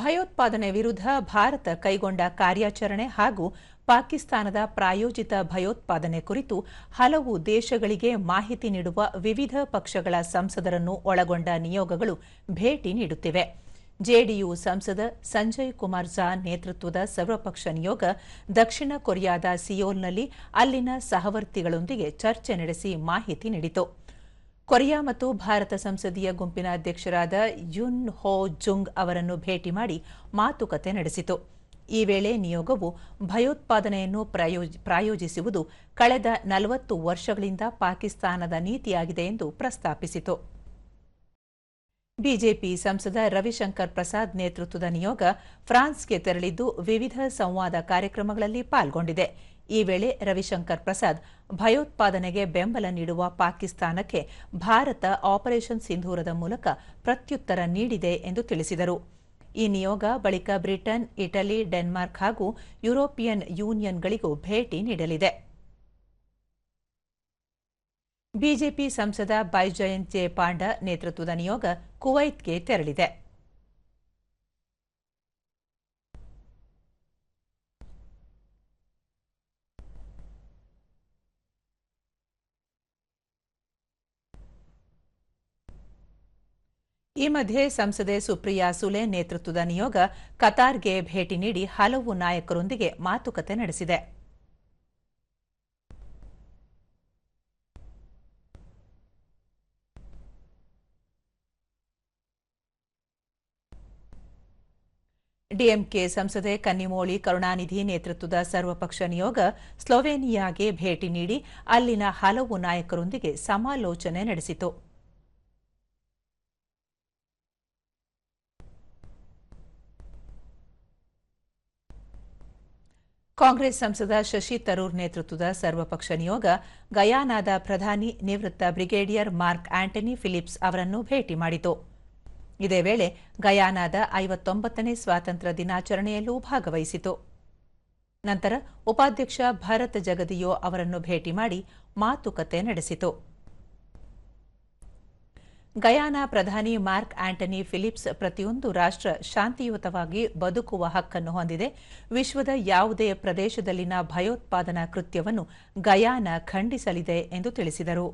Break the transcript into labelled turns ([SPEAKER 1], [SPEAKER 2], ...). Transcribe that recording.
[SPEAKER 1] ಭಯೋತ್ಪಾದನೆ ವಿರುದ್ಧ ಭಾರತ ಕೈಗೊಂಡ ಕಾರ್ಯಾಚರಣೆ ಹಾಗೂ ಪಾಕಿಸ್ತಾನದ ಪ್ರಾಯೋಜಿತ ಭಯೋತ್ಪಾದನೆ ಕುರಿತು ಹಲವು ದೇಶಗಳಿಗೆ ಮಾಹಿತಿ ನೀಡುವ ವಿವಿಧ ಪಕ್ಷಗಳ ಸಂಸದರನ್ನು ಒಳಗೊಂಡ ನಿಯೋಗಗಳು ಭೇಟಿ ನೀಡುತ್ತಿವೆ. ಜೆಡಿಯು ಸಂಸದ ಸಂಜಯ್ ಕುಮಾರ್ ಝಾ ನೇತೃತ್ವದ ಸರ್ವಪಕ್ಷ ನಿಯೋಗ ದಕ್ಷಿಣ ಕೊರಿಯಾದ ಸಿಯೋಲ್ನಲ್ಲಿ ಅಲ್ಲಿನ ಸಹವರ್ತಿಗಳೊಂದಿಗೆ ಚರ್ಚೆ ನಡೆಸಿ ಮಾಹಿತಿ ನೀಡಿತು. ಕೊರಿಯಾ ಮತ್ತು ಭಾರತ ಸಂಸದೀಯ ಗುಂಪಿನ ಅಧ್ಯಕ್ಷರಾದ ಯುನ್ ಹೋ ಜುಂಗ್ ಅವರನ್ನು ಭೇಟಿ ಮಾಡಿ ಮಾತುಕತೆ ನಡೆಸಿತು. ಈ ವೇಳೆ ನಿಯೋಗವು ಭಯೋತ್ಪಾದನೆಯನ್ನು ಪ್ರಾಯೋಜಿ- ಪ್ರಾಯೋಜಿಸುವುದು ಕಳೆದ ನಲವತ್ತು ವರ್ಷಗಳಿಂದ ಪಾಕಿಸ್ತಾನದ ನೀತಿಯಾಗಿದೆ ಎಂದು ಪ್ರಸ್ತಾಪಿಸಿತು. ಬಿಜೆಪಿ ಸಂಸದ ರವಿಶಂಕರ್ ಪ್ರಸಾದ್ ನೇತೃತ್ವದ ನಿಯೋಗ ಫ್ರಾನ್ಸ್ಗೆ ತೆರಳಿದ್ದು ವಿವಿಧ ಸಂವಾದ ಕಾರ್ಯಕ್ರಮಗಳಲ್ಲಿ ಪಾಲ್ಗೊಂಡಿದೆ. ಈ ವೇಳೆ ರವಿಶಂಕರ್ ಪ್ರಸಾದ್ ಭಯೋತ್ಪಾದನೆಗೆ ಬೆಂಬಲ ನೀಡುವ ಪಾಕಿಸ್ತಾನಕ್ಕೆ ಭಾರತ ಆಪರೇಷನ್ ಸಿಂಧೂರದ ಮೂಲಕ ಪ್ರತ್ಯುತ್ತರ ನೀಡಿದೆ ಎಂದು ತಿಳಿಸಿದರು. ಈ ನಿಯೋಗ ಬಳಿಕ ಬ್ರಿಟನ್, ಇಟಲಿ, ಡೆನ್ಮಾರ್ಕ್ ಹಾಗೂ ಯುರೋಪಿಯನ್ ಯೂನಿಯನ್ಗಳಿಗೂ ಭೇಟಿ ನೀಡಲಿದೆ. ಬಿಜೆಪಿ ಸಂಸದ ಬೈಜಯಂತ್ ಜೆ ಪಾಂಡ ನೇತೃತ್ವದ ನಿಯೋಗ ಕುವೈತ್ಗೆ ತೆರಳಿದೆ. ಈ ಮಧ್ಯೆ ಸಂಸದೆ ಸುಪ್ರಿಯಾ ಸುಲೆ ನೇತೃತ್ವದ ನಿಯೋಗ ಕತಾರ್ಗೆ ಭೇಟಿ ನೀಡಿ ಹಲವು ನಾಯಕರೊಂದಿಗೆ ಮಾತುಕತೆ ನಡೆಸಿದೆ. ಡಿಎಂಕೆ ಸಂಸದೆ ಕನ್ನಿಮೋಳಿ ಕರುಣಾನಿಧಿ ನೇತೃತ್ವದ ಸರ್ವಪಕ್ಷ ನಿಯೋಗ ಸ್ಲೋವೇನಿಯಾಗೆ ಭೇಟಿ ನೀಡಿ ಅಲ್ಲಿನ ಹಲವು ನಾಯಕರೊಂದಿಗೆ ಸಮಾಲೋಚನೆ ನಡೆಸಿತು. ಕಾಂಗ್ರೆಸ್ ಸಂಸದ ಶಶಿ ತರೂರ್ ನೇತೃತ್ವದ ಸರ್ವಪಕ್ಷ ನಿಯೋಗ, ಗಯಾನಾದ ಪ್ರಧಾನಿ ನಿವೃತ್ತ ಬ್ರಿಗೇಡಿಯರ್ ಮಾರ್ಕ್ ಆಂಟನಿ ಫಿಲಿಪ್ಸ್ ಅವರನ್ನು ಭೇಟಿ ಮಾಡಿತು. ಇದೇ ವೇಳೆ ಗಯಾನಾದ ಐವತ್ತೊಂಬತ್ತನೇ ಸ್ವಾತಂತ್ರ್ಯ ದಿನಾಚರಣೆಯಲ್ಲೂ ಭಾಗವಹಿಸಿತು. ನಂತರ ಉಪಾಧ್ಯಕ್ಷ ಭರತ್ ಜಗದಿಯೋ ಅವರನ್ನು ಭೇಟಿ ಮಾಡಿ ಮಾತುಕತೆ ನಡೆಸಿತು. ಗಯಾನಾ ಪ್ರಧಾನಿ ಮಾರ್ಕ್ ಆಂಟನಿ ಫಿಲಿಪ್ಸ್ ಪ್ರತಿಯೊಂದು ರಾಷ್ಟ್ರ ಶಾಂತಿಯುತವಾಗಿ ಬದುಕುವ ಹಕ್ಕನ್ನು ಹೊಂದಿದೆ. ವಿಶ್ವದ ಯಾವುದೇ ಪ್ರದೇಶದಲ್ಲಿನ ಭಯೋತ್ಪಾದನಾ ಕೃತ್ಯವನ್ನು ಗಯಾನ ಖಂಡಿಸಲಿದೆ ಎಂದು ತಿಳಿಸಿದರು.